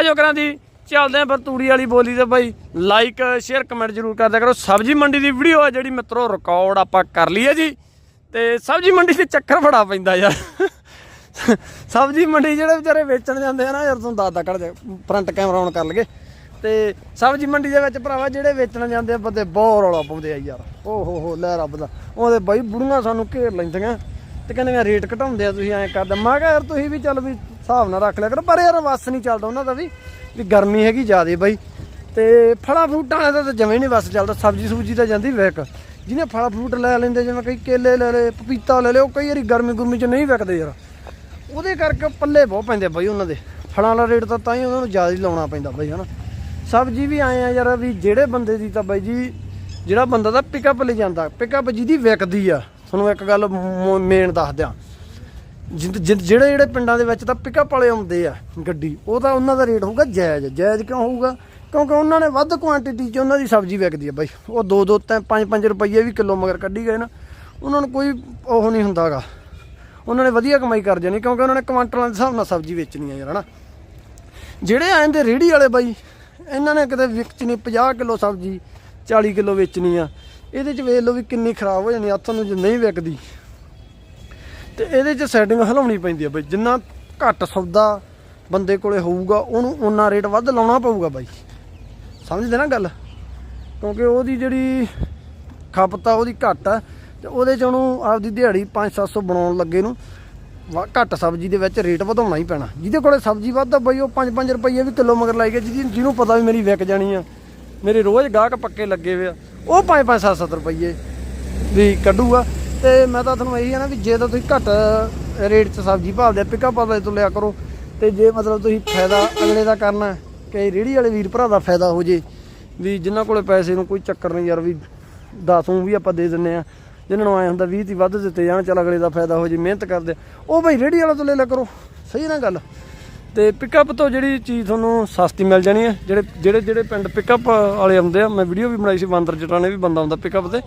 ਆਜੋ ਕਰਾਂ ਦੀ ਚੱਲਦੇ ਆਂ ਪਰ ਤੂੜੀ ਵਾਲੀ ਬੋਲੀ ਤੇ ਬਾਈ। ਲਾਈਕ ਸ਼ੇਅਰ ਕਮੈਂਟ ਜਰੂਰ ਕਰਦਿਆ ਕਰੋ। ਸਬਜ਼ੀ ਮੰਡੀ ਦੀ ਵੀਡੀਓ ਆ ਜਿਹੜੀ ਮਿੱਤਰੋ ਰਿਕਾਰਡ ਆਪਾਂ ਕਰ ਲਈ ਹੈ ਜੀ। ਤੇ ਸਬਜ਼ੀ ਮੰਡੀ ਤੇ ਚੱਕਰ ਬੜਾ ਪੈਂਦਾ ਯਾਰ। ਸਬਜ਼ੀ ਮੰਡੀ ਜਿਹੜੇ ਵਿਚਾਰੇ ਵੇਚਣ ਜਾਂਦੇ ਆ ਨਾ ਯਾਰ, ਤੁਹਾਨੂੰ ਦੱਸਦਾ ਕੱਢ ਦੇ ਫਰੰਟ ਕੈਮਰਾ ਔਨ ਕਰ ਲਗੇ ਤੇ ਸਬਜ਼ੀ ਮੰਡੀ ਦੇ ਵਿੱਚ ਭਰਾਵਾ ਜਿਹੜੇ ਵੇਚਣ ਜਾਂਦੇ ਆ, ਬੰਦੇ ਬਹੁਤ ਰੌਲਾ ਪਾਉਂਦੇ ਆ ਯਾਰ। ਓ ਹੋ ਹੋ, ਲੈ ਰੱਬ ਦਾ। ਉਹਦੇ ਬਾਈ ਬੁੜੀਆਂ ਸਾਨੂੰ ਘੇਰ ਲੈਂਦੀਆਂ। ਤੇ ਕਹਿੰਦੀਆਂ ਰੇਟ ਘਟਾਉਂਦੇ ਆ ਤੁਸੀਂ, ਐਂ ਕਰਦੇ। ਮੈਂ ਕਿਹਾ ਯਾਰ ਤੁਸੀਂ ਵੀ ਚੱਲ ਵੀ ਹਿਸਾਬ ਨਾਲ ਰੱਖ ਲਿਆ ਕਰੋ, ਪਰ ਯਾਰ ਵਸ ਨਹੀਂ ਚੱਲਦਾ ਉਹਨਾਂ ਦਾ ਵੀ ਵੀ ਗਰਮੀ ਹੈਗੀ ਜ਼ਿਆਦੇ ਬਾਈ। ਤੇ ਫਲਾਂ ਫਰੂਟਾਂ ਵਾਲਾ ਦਾ ਤਾਂ ਜਮੇ ਨਹੀਂ ਵਸ ਚੱਲਦਾ, ਸਬਜ਼ੀ ਸੂਜੀ ਤਾਂ ਜਾਂਦੀ ਵਿਕ ਜਿਹਨੇ ਫਲ ਫਰੂਟ ਲੈ ਲੈਂਦੇ, ਜਿਵੇਂ ਕਈ ਕੇਲੇ ਲੈ ਲਏ, ਪਪੀਤਾ ਲੈ ਲਏ, ਉਹ ਕਈ ਵਾਰੀ ਗਰਮੀ ਗੁਰਮੀ ਚ ਨਹੀਂ ਵਿਕਦੇ ਯਾਰ। ਉਹਦੇ ਕਰਕੇ ਪੱਲੇ ਬਹੁਤ ਪੈਂਦੇ ਬਾਈ ਉਹਨਾਂ ਦੇ। ਫਲਾਂ ਵਾਲਾ ਰੇਟ ਤਾਂ ਤਾਂ ਹੀ ਉਹਨਾਂ ਨੂੰ ਜ਼ਿਆਦਾ ਹੀ ਲਾਉਣਾ ਪੈਂਦਾ ਬਾਈ, ਹਨਾ। ਸਬਜ਼ੀ ਵੀ ਆਏ ਆ ਯਾਰ ਵੀ ਜਿਹੜੇ ਬੰਦੇ ਦੀ ਤਾਂ ਬਾਈ ਜੀ, ਜਿਹੜਾ ਬੰਦਾ ਤਾਂ ਪਿਕਅਪ ਲੈ ਜਾਂਦਾ ਪਿਕਅਪ ਜਿਹਦੀ ਵਿਕਦੀ ਆ। ਤੁਹਾਨੂੰ ਇੱਕ ਗੱਲ ਮੇਨ ਦੱਸ ਦਿਆਂ। ਜਿਹੜੇ ਜਿਹੜੇ ਪਿੰਡਾਂ ਦੇ ਵਿੱਚ ਤਾਂ ਪਿਕਅਪ ਵਾਲੇ ਆਉਂਦੇ ਆ ਗੱਡੀ, ਉਹ ਤਾਂ ਉਹਨਾਂ ਦਾ ਰੇਟ ਹੋਊਗਾ ਜਾਇਜ਼। ਜਾਇਜ਼ ਕਿਉਂ ਹੋਊਗਾ? ਕਿਉਂਕਿ ਉਹਨਾਂ ਨੇ ਵੱਧ ਕੁਆਂਟੀਟੀ 'ਚ ਉਹਨਾਂ ਦੀ ਸਬਜ਼ੀ ਵਿਕਦੀ ਆ ਬਾਈ। ਉਹ 2 2 3 5 5 ਰੁਪਏ ਵੀ ਕਿਲੋ ਮਗਰ ਕੱਢੀ ਗਏ ਨਾ, ਉਹਨਾਂ ਨੂੰ ਕੋਈ ਉਹ ਨਹੀਂ ਹੁੰਦਾਗਾ। ਉਹਨਾਂ ਨੇ ਵਧੀਆ ਕਮਾਈ ਕਰ ਜਾਣੀ ਕਿਉਂਕਿ ਉਹਨਾਂ ਨੇ ਕੁਆਂਟਲਾਂ ਦੇ ਹਿਸਾਬ ਨਾਲ ਸਬਜ਼ੀ ਵੇਚਣੀ ਆ ਯਾਰ, ਹਨਾ? ਜਿਹੜੇ ਆਏ ਦੇ ਰੇੜੀ ਵਾਲੇ ਬਾਈ, ਇਹਨਾਂ ਨੇ ਕਿਤੇ ਵੇਚਣੀ 50 ਕਿਲੋ ਸਬਜ਼ੀ 40 ਕਿਲੋ ਵੇਚਣੀ ਆ। ਇਹਦੇ ਚ ਵੇਖ ਲਓ ਵੀ ਕਿੰਨੀ ਖਰਾਬ ਹੋ ਜਾਣੀ ਹੱਥਾਂ ਨੂੰ ਜੇ ਨਹੀਂ ਵਿਕਦੀ। ਤੇ ਇਹਦੇ ਚ ਸੈਟਿੰਗ ਹਲਾਉਣੀ ਪੈਂਦੀ ਆ ਬਈ, ਜਿੰਨਾ ਘੱਟ ਸੌਦਾ ਬੰਦੇ ਕੋਲੇ ਹੋਊਗਾ, ਉਹਨੂੰ ਉਹਨਾਂ ਰੇਟ ਵੱਧ ਲਾਉਣਾ ਪਊਗਾ ਬਾਈ। ਸਮਝਦੇ ਨਾ ਗੱਲ? ਕਿਉਂਕਿ ਉਹਦੀ ਜਿਹੜੀ ਖਪਤ ਆ, ਉਹਦੀ ਘੱਟ ਆ, ਤੇ ਉਹਦੇ ਚ ਉਹਨੂੰ ਆਪਦੀ ਦਿਹਾੜੀ 5-700 ਬਣਾਉਣ ਲੱਗੇ ਨੂੰ ਵਾ- ਘੱਟ ਸਬਜ਼ੀ ਦੇ ਵਿੱਚ ਰੇਟ ਵਧਾਉਣਾ ਹੀ ਪੈਣਾ। ਜਿਹਦੇ ਕੋਲੇ ਸਬਜ਼ੀ ਵੱਧ ਆ ਬਈ, ਉਹ 5-5 ਰੁਪਏ ਵੀ ਕਿਲੋ ਮਗਰ ਲਾਈ ਗਿਆ ਜਿਹਦੀ ਜਿਹਨੂੰ ਪਤਾ ਵੀ ਮੇਰੀ ਵਿਕ ਜਾਣੀ ਆ। ਮੇਰੇ ਰੋਜ਼ ਗਾਹਕ ਪੱਕੇ ਲੱਗੇ ਹੋਏ ਆ, ਉਹ 5-5 7-7 ਰੁਪਏ ਵੀ ਕੱਢੂਗਾ। ਤੇ ਮੈਂ ਤਾਂ ਤੁਹਾਨੂੰ ਇਹੀ ਆ ਨਾ ਵੀ ਜੇ ਤਾਂ ਤੁਸੀਂ ਘੱਟ ਰੇਟ 'ਚ ਸਬਜ਼ੀ ਭਾਲਦੇ ਪਿਕਅਪ ਵਾਲੇ ਤੋਂ ਲਿਆ ਕਰੋ। ਤੇ ਜੇ ਮਤਲਬ ਤੁਸੀਂ ਫਾਇਦਾ ਅਗਲੇ ਦਾ ਕਰਨਾ ਕਿ ਰੇੜੀ ਵਾਲੇ ਵੀਰ ਭਰਾ ਦਾ ਫਾਇਦਾ ਹੋ ਜੇ, ਵੀ ਜਿਨ੍ਹਾਂ ਕੋਲੇ ਪੈਸੇ ਨੂੰ ਕੋਈ ਚੱਕਰ ਨਹੀਂ ਯਾਰ ਵੀ ਦਸੋਂ ਵੀ ਆਪਾਂ ਦੇ ਦਿੰਨੇ ਆ ਜਿਨ੍ਹਾਂ ਨੂੰ ਆਏ ਹੁੰਦਾ 20 ਤੀ ਵੱਧ ਦਿੱਤੇ ਜਾਣ, ਚੱਲ ਅਗਲੇ ਦਾ ਫਾਇਦਾ ਹੋ ਜੇ, ਮਿਹਨਤ ਕਰਦੇ ਉਹ ਬਈ ਰੇੜੀ ਵਾਲਾ ਤੋਂ ਲੈ ਲਿਆ ਕਰੋ, ਸਹੀ ਨਾ ਗੱਲ। ਤੇ ਪਿਕਅਪ ਤੋਂ ਜਿਹੜੀ ਚੀਜ਼ ਤੁਹਾਨੂੰ ਸਸਤੀ ਮਿਲ ਜਾਣੀ ਹੈ, ਜਿਹੜੇ ਜਿਹੜੇ ਜਿਹੜੇ ਪਿੰਡ ਪਿਕਅਪ ਵਾਲੇ ਆਉਂਦੇ ਆ, ਮੈਂ ਵੀਡੀਓ ਵੀ ਬਣਾਈ ਸੀ, ਬਾਂਦਰ ਜਟਾਣੇ ਵੀ ਬੰਦਾ ਆਉਂਦਾ ਪਿਕਅਪ ਤੇ।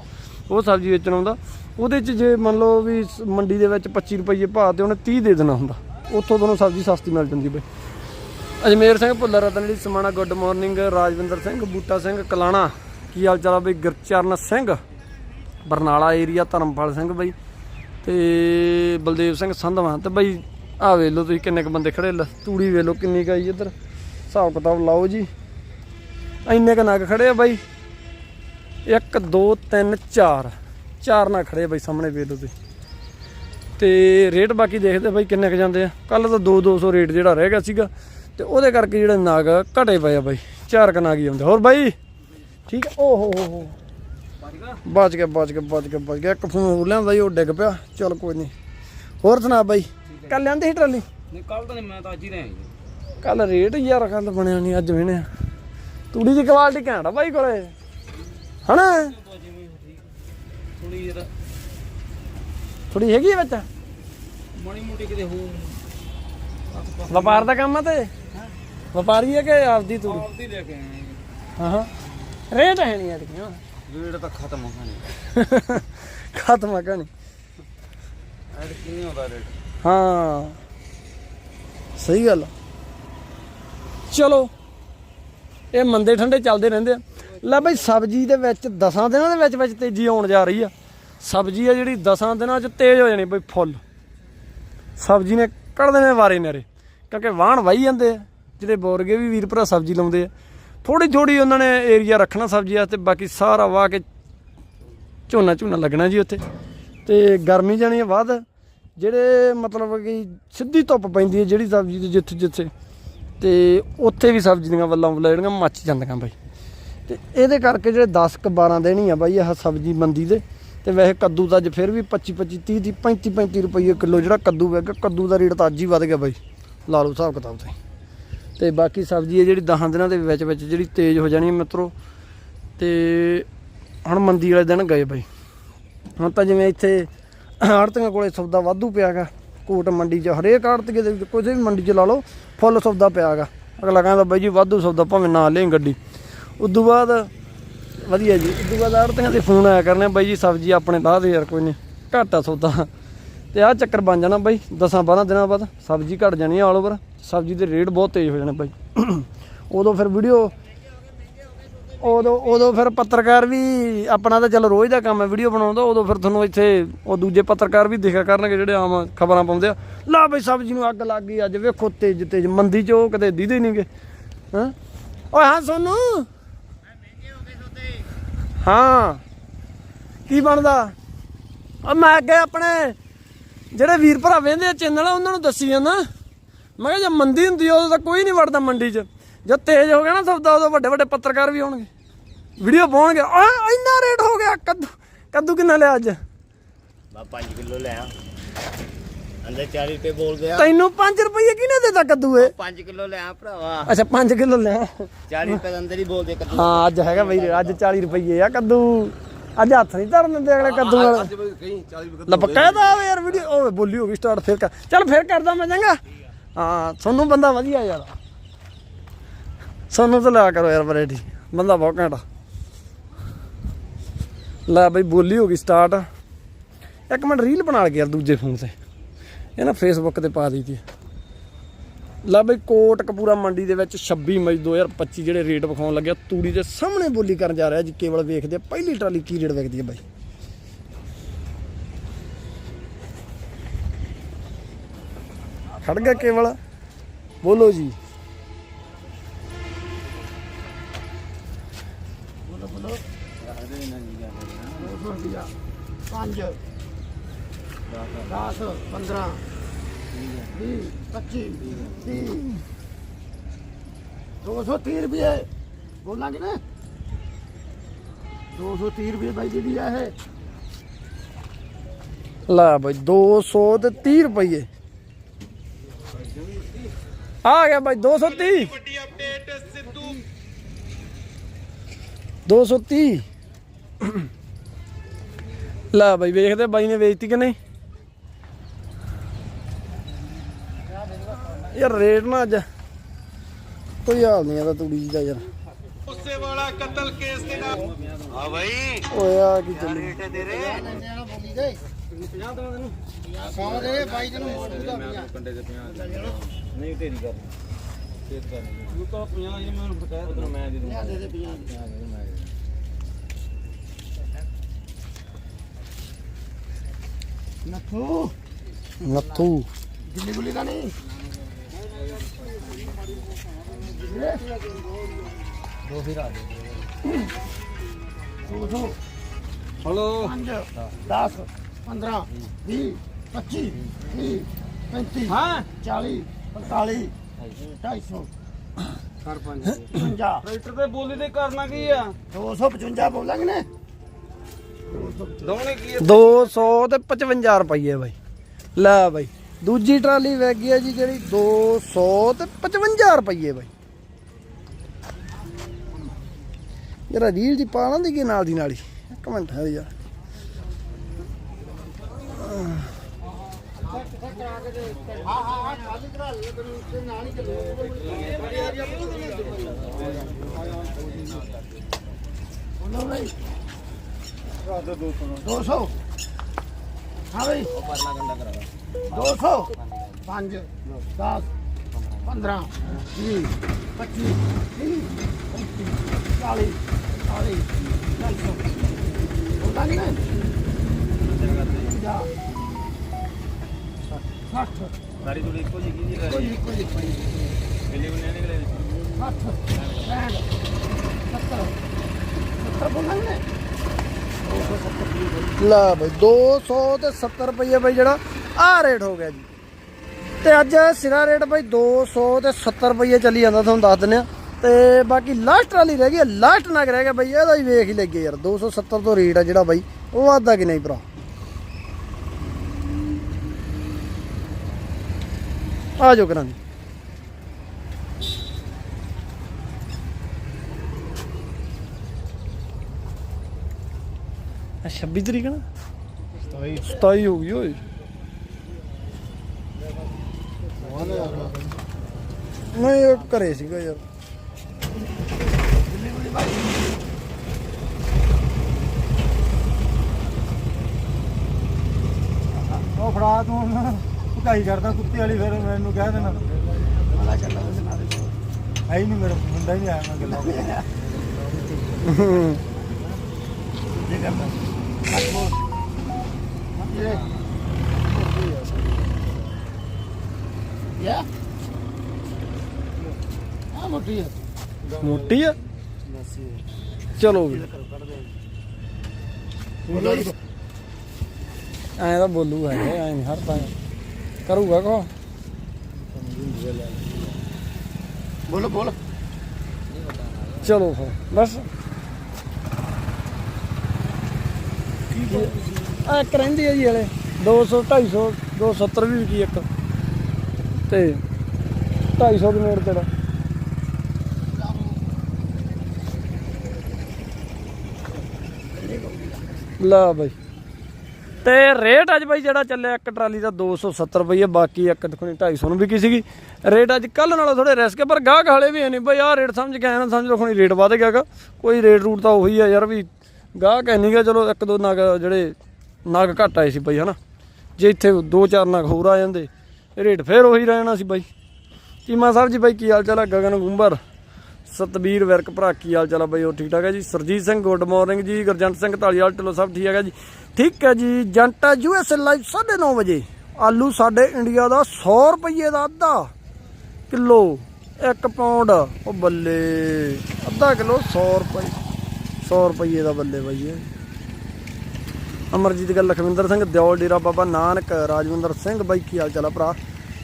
ਉਹ ਸਬਜ਼ੀ ਵੇਚਣ ਆਉਂਦਾ। ਉਹਦੇ ਚ ਜੇ ਮੰਨ ਲਓ ਵੀ ਮੰਡੀ ਦੇ ਵਿੱਚ 25 ਰੁਪਏ ਭਾਅ ਤੇ ਉਹਨੇ 30 ਦੇ ਦੇਣਾ ਹੁੰਦਾ। ਉੱਥੋਂ ਤੁਹਾਨੂੰ ਸਬਜ਼ੀ ਸਸਤੀ ਮਿਲ ਜਾਂਦੀ ਬਈ। Ajmer Singh Bhullar Ratan ji Samana good morning, Rajwinder Singh, Boota Singh, Kalana. ਕੀ ਹਾਲ ਚਾਲ ਆ ਬਈ? ਗੁਰਚਰਨ ਸਿੰਘ, ਬਰਨਾਲਾ ਏਰੀਆ ਧਰਮਪਾਲ ਸਿੰਘ ਬਈ ਤੇ ਬਲਦੇਵ ਸਿੰਘ ਸੰਧਵਾ। ਤੇ ਬਈ ਆ ਵੇਖ ਲਓ ਤੁਸੀਂ ਕਿੰਨੇ ਕ ਬੰਦੇ ਖੜੇ ਲ- ਤੂੜੀ ਵੇਖ ਲਓ ਕਿੰਨੀ ਕਾਈ ਇੱਧਰ। ਹਿਸਾਬ ਕਿਤਾਬ ਲਾਓ ਜੀ। ਇੰਨੇ ਕ ਨਗ ਖੜੇ ਆ ਬਾਈ। 1 2 3 4 ਚਾਰ ਨਗ ਖੜੇ ਬਾਈ ਸਾਹਮਣੇ ਵੇਖ ਲਓ ਤੁਸੀਂ। ਤੇ ਰੇਟ ਬਾਕੀ ਦੇਖਦੇ ਬਾਈ ਕਿੰਨੇ ਕ ਜਾਂਦੇ ਆ। ਕੱਲ ਤਾਂ 2 200 ਰੇਟ ਜਿਹੜਾ ਰਹਿ ਗਿਆ ਸੀਗਾ। ਤੇ ਉਹਦੇ ਕਰਕੇ ਜਿਹੜੇ ਨਗ ਘਟੇ ਪਏ ਆ ਬਾਈ। ਚਾਰ ਕ ਨਗ ਹੀ ਆਉਂਦੇ। ਹੋਰ ਬਾਈ? ਠੀਕ ਹੈ ਓ ਹੋ ਹੋ ਹੋ। ਬਚ ਗਿਆ ਬਚ ਗਿਆ ਬਚ ਗਿਆ ਬਚ ਗਿਆ। ਇੱਕ ਫੋਨ ਲਿਆਂਦਾ ਸੀ ਉਹ ਡਿੱਗ ਪਿਆ। ਚਲ ਕੋਈ ਨਹੀਂ। ਹੋਰ ਸੁਣਾ ਬਾਈ? ਕੱਲ ਲਿਆਂਦੀ ਸੀ ਟਰਾਲੀ? ਨਹੀਂ ਕੱਲ ਤਾਂ ਨਹੀਂ ਮੈਂ ਤਾਂ ਅੱਜ ਹੀ ਲੈ ਆਈ ਕੱਲ ਰੇਟ ਯਾਰ ਕੱਲ ਬਣਿਆ ਨਹੀਂ ਅੱਜ ਵੇਣੇ ਤੂੜੀ ਦੀ ਕੁਆਲਿਟੀ ਘੈਂਟ ਆ ਬਾਈ ਕੋਲੇ। ਹਨਾ? ਥੋੜੀ ਹੈਗੀ ਵਿੱਚ? ਮਾੜੀ ਮੋਟੀ ਕਿਤੇ ਹੋ ਵਪਾਰ ਦਾ ਕੰਮ ਆ ਤੇ? ਵਪਾਰੀ ਹੈ ਕਿ ਆਪਦੀ ਤੂੜੀ ਆਪਦੀ ਲੈ ਕੇ ਆਏ ਹਾਂ ਹਾਂ। ਰੇਟ ਹੈ ਨਹੀਂ ਅੱਜ ਕਿਉਂ ਰੇਟ ਤਾਂ ਖਤਮ ਹੋ ਗਿਆ ਖਤਮ ਆ ਕਹਾਣੀ ਐਡ ਕਿੰਨੀ ਹੁੰਦਾ ਰੇਟ। ਹਾਂ। ਸਹੀ ਗੱਲ। ਚਲੋ ਇਹ ਮੰਦੇ ਠੰਡੇ ਚੱਲਦੇ ਰਹਿੰਦੇ ਆ। ਲੈ ਬਈ ਸਬਜ਼ੀ ਦੇ ਵਿੱਚ ਦਸਾਂ ਦਿਨਾਂ ਦੇ ਵਿੱਚ ਵਿੱਚ ਤੇਜ਼ੀ ਆਉਣ ਜਾ ਰਹੀ ਆ। ਸਬਜ਼ੀ ਆ ਜਿਹੜੀ ਦਸਾਂ ਦਿਨਾਂ 'ਚ ਤੇਜ਼ ਹੋ ਜਾਣੀ ਬਈ ਫੁੱਲ। ਸਬਜ਼ੀ ਨੇ ਕੱਢ ਦੇਣੇ ਵਾਰੇ ਨੇਰੇ, ਕਿਉਂਕਿ ਵਾਹਣ ਵਾਈ ਜਾਂਦੇ ਆ, ਜਿਹੜੇ ਬੋਰਗੇ ਵੀ ਵੀਰ ਭਰਾ ਸਬਜ਼ੀ ਲਾਉਂਦੇ ਆ। ਥੋੜੀ ਥੋੜੀ ਉਹਨਾਂ ਨੇ ਏਰੀਆ ਰੱਖਣਾ ਸਬਜ਼ੀ ਵਾਸਤੇ, ਬਾਕੀ ਸਾਰਾ ਵਾਹ ਕੇ ਝੋਨਾ ਝੋਨਾ ਲੱਗਣਾ ਜੀ ਉੱਥੇ। ਤੇ ਗਰਮੀ ਜਾਣੀ ਹੈ ਵੱਧ, ਜਿਹੜੇ ਮਤਲਬ ਕਿ ਸਿੱਧੀ ਧੁੱਪ ਪੈਂਦੀ ਹੈ ਜਿਹੜੀ ਸਬਜ਼ੀ ਦੇ ਜਿੱਥੇ ਜਿੱਥੇ ਤੇ ਉੱਥੇ ਵੀ ਸਬਜ਼ੀ ਦੀਆਂ ਵੱਲਾਂ ਵੱਲਾਂ ਜਿਹੜੀਆਂ ਮੱਚ ਜਾਂਦੀਆਂ ਬਾਈ। ਤੇ ਇਹਦੇ ਕਰਕੇ ਜਿਹੜੇ 10 ਕ 12 ਦਿਨ ਹੀ ਆ ਬਾਈ ਆਹ ਸਬਜ਼ੀ ਮੰਦੀ ਦੇ, ਤੇ ਵੈਸੇ ਕੱਦੂ ਤਾਂ ਅੱਜ ਫਿਰ ਵੀ 25 25 30 30 35 35 ਰੁਪਏ ਕਿਲੋ ਜਿਹੜਾ ਕੱਦੂ ਹੈਗਾ ਕੱਦੂ ਦਾ ਰੇਟ ਤਾਂ ਅੱਜ ਹੀ ਵੱਧ ਗਿਆ ਬਾਈ, ਲਾ ਲਓ ਹਿਸਾਬ ਕਿਤਾਬ ਤੇ। ਤੇ ਬਾਕੀ ਸਬਜ਼ੀ ਹੈ ਜਿਹੜੀ 10 ਦਿਨਾਂ ਦੇ ਵਿੱਚ ਵਿੱਚ ਜਿਹੜੀ ਤੇਜ਼ ਹੋ ਜਾਣੀ ਹੈ ਮਿੱਤਰੋ, ਤੇ ਹੁਣ ਮੰਦੀ ਵਾਲੇ ਦਿਨ ਗਏ ਬਾਈ। ਹੁਣ ਤਾਂ ਜਿਵੇਂ ਇੱਥੇ ਆੜਤੀਆਂ ਕੋਲੇ ਸੌਦਾ ਵਾਧੂ ਪਿਆਗਾ ਕੋਟ ਮੰਡੀ 'ਚ ਹਰੇਕ ਆੜਤੀਏ ਦੇ ਵਿੱਚ ਕੋਈ ਵੀ ਮੰਡੀ 'ਚ ਲਾ ਲਓ, ਫੁੱਲ ਸੌਦਾ ਪਿਆਗਾ ਅਗਲਾ ਕਹਿੰਦਾ ਬਾਈ ਜੀ ਵਾਧੂ ਸੌਦਾ, ਭਾਵੇਂ ਨਾ ਲਿਓ ਗੱਡੀ। ਉਦੋਂ ਬਾਅਦ ਵਧੀਆ ਜੀ ਉਦੋਂ ਬਾਅਦ ਆੜਤੀਆਂ ਦੇ ਫੋਨ ਆਇਆ ਕਰਨੇ, ਬਾਈ ਜੀ ਸਬਜ਼ੀ ਆਪਣੇ ਲਾਹ ਦੇ ਯਾਰ, ਕੋਈ ਨਹੀਂ ਘਾਟਾ ਸੌਦਾ। ਤੇ ਆਹ ਚੱਕਰ ਬਣ ਜਾਣਾ ਬਾਈ 10 12 ਦਿਨਾਂ ਬਾਅਦ, ਸਬਜ਼ੀ ਘਟ ਜਾਣੀ ਆਲ ਓਵਰ ਸਬਜ਼ੀ ਦੇ ਰੇਟ ਬਹੁਤ ਤੇਜ਼ ਹੋ ਜਾਣੇ ਬਾਈ। ਉਦੋਂ ਫਿਰ ਵੀਡੀਓ, ਉਦੋਂ ਉਦੋਂ ਫਿਰ ਪੱਤਰਕਾਰ ਵੀ ਆਪਣਾ ਤਾਂ ਚਲੋ ਰੋਜ਼ ਦਾ ਕੰਮ ਹੈ ਵੀਡੀਓ ਬਣਾਉਂਦਾ ਉਦੋਂ ਫਿਰ ਤੁਹਾਨੂੰ ਇੱਥੇ ਉਹ ਦੂਜੇ ਪੱਤਰਕਾਰ ਵੀ ਦਿਖਿਆ ਕਰਨਗੇ ਜਿਹੜੇ ਆਮ ਖਬਰਾਂ ਪਾਉਂਦੇ ਆ, ਲਾ ਬਈ ਸਬਜ਼ੀ ਨੂੰ ਅੱਗ ਲੱਗ ਗਈ ਅੱਜ, ਵੇਖੋ ਤੇਜ ਤੇਜ, ਮੰਦੀ ਚ ਉਹ ਕਦੇ ਦੀਦੇ ਨਹੀਂਗੇ ਹਾਂ? ਓਏ ਹਾਂ ਸੋਨੂੰ ਹਾਂ। ਕੀ ਬਣਦਾ? ਆ ਮੈਂ ਅੱਗੇ ਆਪਣੇ ਜਿਹੜੇ ਵੀਰ ਭਰਾ ਵੇਂਦੇ ਆ ਚੈਨਲ ਉਹਨਾਂ ਨੂੰ ਦੱਸੀ ਜਾਂਦਾ। ਮੈਂ ਕਿਹਾ ਜੇ ਮੰਦੀ ਹੁੰਦੀ ਆ, ਉਦੋਂ ਤਾਂ ਕੋਈ ਨਹੀਂ ਵੜਦਾ ਮੰਡੀ 'ਚ। ਜਦ ਤੇਜ਼ ਹੋ ਗਿਆ ਨਾ ਸੌਦਾ ਉਦੋਂ ਵੱਡੇ ਵੱਡੇ ਪੱਤਰਕਾਰ ਵੀ ਆਉਣਗੇ ਵੀਡੀਓ ਪਾਉਣਗੇ। ਆ ਇੰਨਾ ਰੇਟ ਹੋ ਗਿਆ। ਕੱਦੂ ਕੱਦੂ ਕਿੰਨਾ ਲਿਆ ਅੱਜ? ਮੈਂ 5 ਕਿਲੋ ਲਿਆ। ਅੰਦਰ 40 ਰੁਪਏ ਬੋਲਦੇ ਆ ਤੈਨੂੰ 5 ਰੁਪਏ ਕਿਹਨੇ ਦਿੱਤਾ ਕੱਦੂ ਏ 5 ਕਿਲੋ ਲਿਆ ਭਰਾਵਾ। ਅੱਛਾ 5 ਕਿਲੋ ਲਿਆ 40 ਰੁਪਏ ਦੇ ਅੰਦਰ ਹੀ ਬੋਲਦੇ ਕੱਦੂ। ਹਾਂ ਅੱਜ ਹੈਗਾ ਬਈ ਅੱਜ 40 ਰੁਪਏ ਆ ਕੱਦੂ। ਅੱਜ ਹੱਥ ਨਹੀਂ ਧਰਨ ਦਿੰਦੇ ਅਗਲੇ ਕੱਦੂ ਵਾਲੇ। ਲਪਕਾਇਦਾ ਯਾਰ ਵੀਡੀਓ ਓਏ ਬੋਲੀ ਹੋ ਗਈ ਸਟਾਰਟ ਫਿਰ ਕਰ। ਚੱਲ ਫਿਰ ਕਰਦਾ ਮੈਂ ਚੰਗਾ। ਹਾਂ ਤੁਹਾਨੂੰ ਬੰਦਾ ਵਧੀਆ ਯਾਰ। ਸਾਨੂੰ ਤਾਂ ਲਿਆ ਕਰੋ ਯਾਰ ਵੈਰਾਈਟੀ ਬੰਦਾ ਬਹੁਤ ਘੈਂਟ। ਲੈ ਬਈ ਬੋਲੀ ਹੋ ਗਈ ਸਟਾਰਟ ਇੱਕ ਮਿੰਟ ਰੀਲ ਬਣਾ ਲਗੇ ਯਾਰ ਦੂਜੇ ਫੋਨ ਤੇ। ਇਹ ਨਾ ਫੇਸਬੁੱਕ ਤੇ ਪਾ ਦਿੱਤੀ। ਲਾ ਕੋਟ ਕਪੂਰਾ ਮੰਡੀ ਦੇ ਵਿੱਚ 26 ਮਈ 2025 ਜਿਹੜੇ ਰੇਟ ਵਿਖਾਉਣ ਲੱਗਿਆ ਤੂੜੀ ਦੇ ਸਾਹਮਣੇ ਬੋਲੀ ਕਰਨ ਜਾ ਰਿਹਾ ਜੀ ਕੇਵਲ ਵੇਖਦੇ ਪਹਿਲੀ ਟਰਾਲੀ ਕੀ ਰੇਟ ਵਿਕਦੀ ਹੈ ਬਾਈ। ਖੜ ਗਿਆ ਕੇਵਲ? ਬੋਲੋ ਜੀ। ਬੋਲੋ ਬੋਲੋ। 5 ਦਸ 15 20 25 30 230 ਰੁਪਏ। ਬੋਲਾਂਗੇ ਨਾ 230 ਰੁਪਏ ਬਾਈ ਜੀ ਦੀ ਆ ਇਹ। ਲਾ ਬਾਈ 200 ਤੇ 30 ਰੁਪਏ ਆ ਗਿਆ ਬਾਈ 230 ਵੱਡੀ ਅਪਡੇਟ ਸਿੱਧੂ 230 ਲਾ ਬਾਈ, ਵੇਖਦੇ ਬਾਈ ਨੇ ਵੇਚਤੀ ਕਿ ਨਹੀਂ? ਯਾਰ ਰੇਟ ਨਾ ਅੱਜ ਕੋਈ ਹਾਲ ਨਹੀਂ ਆਦਾ ਤੂੜੀ ਦਾ ਯਾਰ। ਉਸੇ ਵਾਲਾ ਕਤਲ ਕੇਸ ਦੇ ਨਾਲ। ਹਾਂ ਭਾਈ ਓਏ ਆ ਕੀ ਚੱਲੀ। ਰੇਟ ਦੇ ਰੇ ਬੋਲੀ ਦੇ 50 ਦਵਾਂ ਤੈਨੂੰ 100 ਦੇ ਬਾਈ ਤੈਨੂੰ ਮੋੜ ਦੂਗਾ 50 ਕੰਡੇ ਦੇ 50 ਨਹੀਂ ਤੇਰੀ? ਕਰ ਤੇਰੀ ਕਰ ਤੂੰ ਤਾਂ 50 ਜੀ ਮੈਂ ਉਹਨੂੰ ਕਹਿ ਦਿੰਦਾ ਮੈਂ ਦੇ ਦੂੰਗਾ ਦੇ ਦੇ 50 ਨੱਥੂ। ਨੱਥੂ ਦਿੱਲੀ ਗੁੱਲੀ ਦਾ ਨਹੀਂ? ਦੋ ਫਿਰ ਆ ਦੋ ਸੌ ਹਲੋ। 5 10 15 20 25 30 35 ਹਾਂ। 40 45 250 ਕਰ ਪੰਜ। 55 ਟਰੈਕਟਰ ਤੇ ਬੋਲੀ ਤੇ ਕਰਨਾ ਕੀ ਆ? 255 ਬੋਲਾਂਗੇ ਨੇ। ਦੋਣੇ ਕੀ 200 ਤੇ 55 ਰੁਪਏ ਬਾਈ। ਲੈ ਬਾਈ। ਦੂਜੀ ਟਰਾਲੀ ਵੈਗੀ ਹੈ ਜੀ ਜਿਹੜੀ 200 ਤੇ 55 ਰੁਪਏ ਬਾਈ ਜਰਾ ਰੀਲ ਦੀ ਪਾ ਨਾ ਦੀ ਨਾਲ ਦੀ ਨਾਲ ਹੀ ਇੱਕ ਮਿੰਟ ਹੈ ਯਾਰ ਹਾਂ ਹਾਂ ਹਾਂ ਖਾਲੀ ਕਰਾ ਲੈ ਤੈਨੂੰ ਉੱਤੇ ਨਾਲ ਹੀ ਬੋਲੋ ਭਾਈ 200 ਹਾਂ ਭਾਈ ਉਹ ਪਰਲਾ ਗੰਡਾ ਕਰਾ 200 5 10 15 20 25 30 40 40 ਬੋਲਾਂਗੇ ਨਾ? 50 60 ਸਾਰੀ ਜੁੜੀ ਇੱਕੋ ਜੀ ਕੀ ਜੀ ਕੋਈ ਕੋਈ ਕੋਈ ਬਿੱਲੀ ਉਹਨੇ ਨਿਕਲੇ 60 65 70 70 ਬੋਲਾਂਗੇ ਲੈ ਬਾਈ 200 ਤੇ 70 ਰੁਪਏ ਬਾਈ ਜਿਹੜਾ ਆ ਰੇਟ ਹੋ ਗਿਆ ਜੀ। ਤੇ ਅੱਜ ਸਿਰਾ ਰੇਟ ਬਾਈ 200 ਤੇ 70 ਰੁਪਏ ਚੱਲੀ ਜਾਂਦਾ, ਤੁਹਾਨੂੰ ਦੱਸ ਦਿੰਦੇ ਆ ਤੇ ਬਾਕੀ ਲਾਸਟ ਵਾਲੀ ਰਹਿ ਗਈ ਲਾਸਟ ਨਗ ਰਹਿ ਗਿਆ ਬਾਈ, ਇਹਦਾ ਹੀ ਵੇਖ ਹੀ ਲੱਗੇ ਯਾਰ 270 ਤੋਂ ਰੇਟ ਆ ਜਿਹੜਾ ਬਾਈ, ਉਹ ਆਦਾ ਕਿ ਨਹੀਂ ਭਰਾ? ਆ ਜਾਓ ਕਰਾਂ ਦੀ ਆ 26 ਤਰੀਕ ਨਾ? 27 27 ਹੋ ਗਈ, ਓਏ। ਨਹੀਂ ਉਹ ਘਰੇ ਸੀਗਾ ਯਾਰ। ਉਹ ਫੜਾ ਤੂੰ ਭੁਕਾਈ ਕਰਦਾ ਕੁੱਤੇ ਵਾਲੀ ਫਿਰ ਮੈਨੂੰ ਕਹਿ ਦੇਣਾ। ਹੈ ਹੀ ਨਹੀਂ ਮੇਰਾ ਮੁੰਡਾ ਹੀ ਨਹੀਂ ਆਇਆ ਮੈਂ ਗੱਲਾਂ ਯਾ ਆ ਮੋਟੀ ਹੈ ਮੋਟੀ ਆ? ਚਲੋ ਵੀ। ਐਂ ਤਾਂ ਬੋਲੂਗਾ ਇਹ ਐਂ ਨਹੀਂ ਹਰਦਾ ਕਰੂਗਾ ਕੋ ਬੋਲ ਬੋਲ। ਚਲੋ ਫਿਰ ਬਸ। ਆ ਇੱਕ ਰਹਿੰਦੀ ਹੈ ਜੀ ਹਲੇ 200 250 270 ਵੀ ਵਿਕੀ ਇੱਕ। ਤੇ 250 ਦੀ ਮੋੜ ਤੇ ਲਾ ਬਾਈ। ਤੇ ਰੇਟ ਅੱਜ ਬਾਈ ਜਿਹੜਾ ਚੱਲਿਆ ਇੱਕ ਟਰਾਲੀ ਦਾ 270 ਰੁਪਏ ਬਾਕੀ ਇੱਕ ਦੁਖਣੀ 250 ਨੂੰ ਵਿਕੀ ਸੀਗੀ। ਰੇਟ ਅੱਜ ਕੱਲ ਨਾਲੋਂ ਥੋੜੇ ਰਿਸਕ ਹੈ ਪਰ ਗਾਹਕ ਹਲੇ ਵੀ ਹੈ ਨਹੀਂ। ਬਈ ਆਹ ਰੇਟ ਸਮਝ ਕੇ ਆਇਆ ਨਾ, ਸਮਝ ਲਓ ਖੁਣੀ ਰੇਟ ਵਧ ਗਿਆਗਾ ਕੋਈ ਰੇਟ ਰੂਟ ਤਾਂ ਉਹੀ ਆ ਯਾਰ ਵੀ ਗਾਹਕ ਹੈ ਨਹੀਂਗਾ ਚਲੋ ਇੱਕ ਦੋ ਨਗ ਜਿਹੜੇ ਨਗ ਘੱਟ ਆਏ ਸੀ ਬਾਈ, ਹਨਾ। ਜੇ ਇੱਥੇ ਦੋ ਚਾਰ ਨਗ ਹੋਰ ਆ ਜਾਂਦੇ ਰੇਟ ਫੇਰ ਉਹੀ ਰਹਿਣਾ ਸੀ ਬਾਈ। ਚੀਮਾ ਸਾਹਿਬ ਜੀ ਬਾਈ, ਕੀ ਹਾਲ ਚਾਲ ਹੈ ਗਗਨ ਗੁੰਬਰ, ਸਤਬੀਰ ਵਿਰਕ ਭਰਾ, ਕੀ ਹਾਲ ਚਾਲ ਆ ਬਾਈ? ਉਹ ਠੀਕ ਠਾਕ ਹੈ ਜੀ? ਸਰਜੀਤ ਸਿੰਘ ਗੁੱਡ ਮਾਰਨਿੰਗ ਜੀ। ਗੁਰਜੰਟ ਸਿੰਘ ਢਾਲੀਵਾਲ ਢਿੱਲੋਂ ਸਭ ਠੀਕ ਹੈ ਜੀ? ਠੀਕ ਹੈ ਜੀ। ਜੰਟਾ ਯੂਐਸ ਲਾਈਵ 9:30 ਵਜੇ। ਆਲੂ ਸਾਡੇ ਇੰਡੀਆ ਦਾ 100 ਰੁਪਏ ਦਾ ਅੱਧਾ ਕਿਲੋ 1 ਪਾਉਂਡ ਉਹ ਬੱਲੇ, ਅੱਧਾ ਕਿਲੋ 100 ਰੁਪਏ 100 ਰੁਪਏ ਦਾ ਬੱਲੇ ਬਾਈ ਇਹ। ਅਮਰਜੀਤ ਗੱਲ ਲਖਵਿੰਦਰ ਸਿੰਘ, ਦਿਓਲ ਡੇਰਾ ਬਾਬਾ ਨਾਨਕ, ਰਾਜਵਿੰਦਰ ਸਿੰਘ ਬਾਈ, ਕੀ ਹਾਲ ਚਾਲ ਆ ਭਰਾ?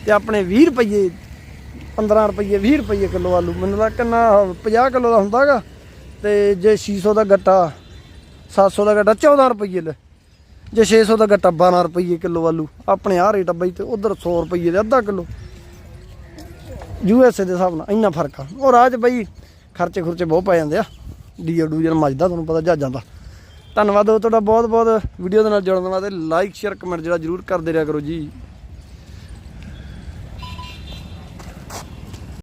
ਤੇ ਆਪਣੇ 20 ਰੁਪਏ 15 ਰੁਪਏ 20 ਰੁਪਏ ਕਿਲੋ ਆਲੂ, ਮੈਨੂੰ ਲੱਗ ਕਿੰਨਾ 50 ਕਿਲੋ ਦਾ ਹੁੰਦਾਗਾ ਤੇ ਜੇ 600 ਦਾ ਗੱਟਾ 700 ਦਾ ਗੱਟਾ 14 ਰੁਪਏ ਲੈ। ਜੇ 600 ਦਾ ਗੱਟਾ 12 ਰੁਪਏ ਕਿਲੋ ਆਲੂ, ਆਪਣੇ ਆਹ ਰੇਟ ਬਈ ਬਾਈ ਤੇ ਉਧਰ 100 ਰੁਪਏ ਦੇ ਅੱਧਾ ਕਿਲੋ। ਏ ਦੇ ਹਿਸਾਬ ਨਾਲ ਇੰਨਾ ਫ਼ਰਕ ਆ। ਉਹ ਰਾਜ ਬਾਈ ਖਰਚੇ ਖੁਰਚੇ ਬਹੁਤ ਪੈ ਜਾਂਦੇ ਆ। ਡੀਓ ਡੂਜਨ ਮੱਜਦਾ ਤੁਹਾਨੂੰ ਪਤਾ ਜਹਾਜ਼ਾਂ ਦਾ। ਧੰਨਵਾਦ ਤੁਹਾਡਾ ਬਹੁਤ ਬਹੁਤ ਵੀਡੀਓ ਦੇ ਨਾਲ ਜੁੜਨ ਵਾਸਤੇ ਲਾਈਕ ਸ਼ੇਅਰ ਕਮੈਂਟ ਜਿਹੜਾ ਜਰੂਰ ਕਰਦੇ ਰਿਹਾ ਕਰੋ ਜੀ।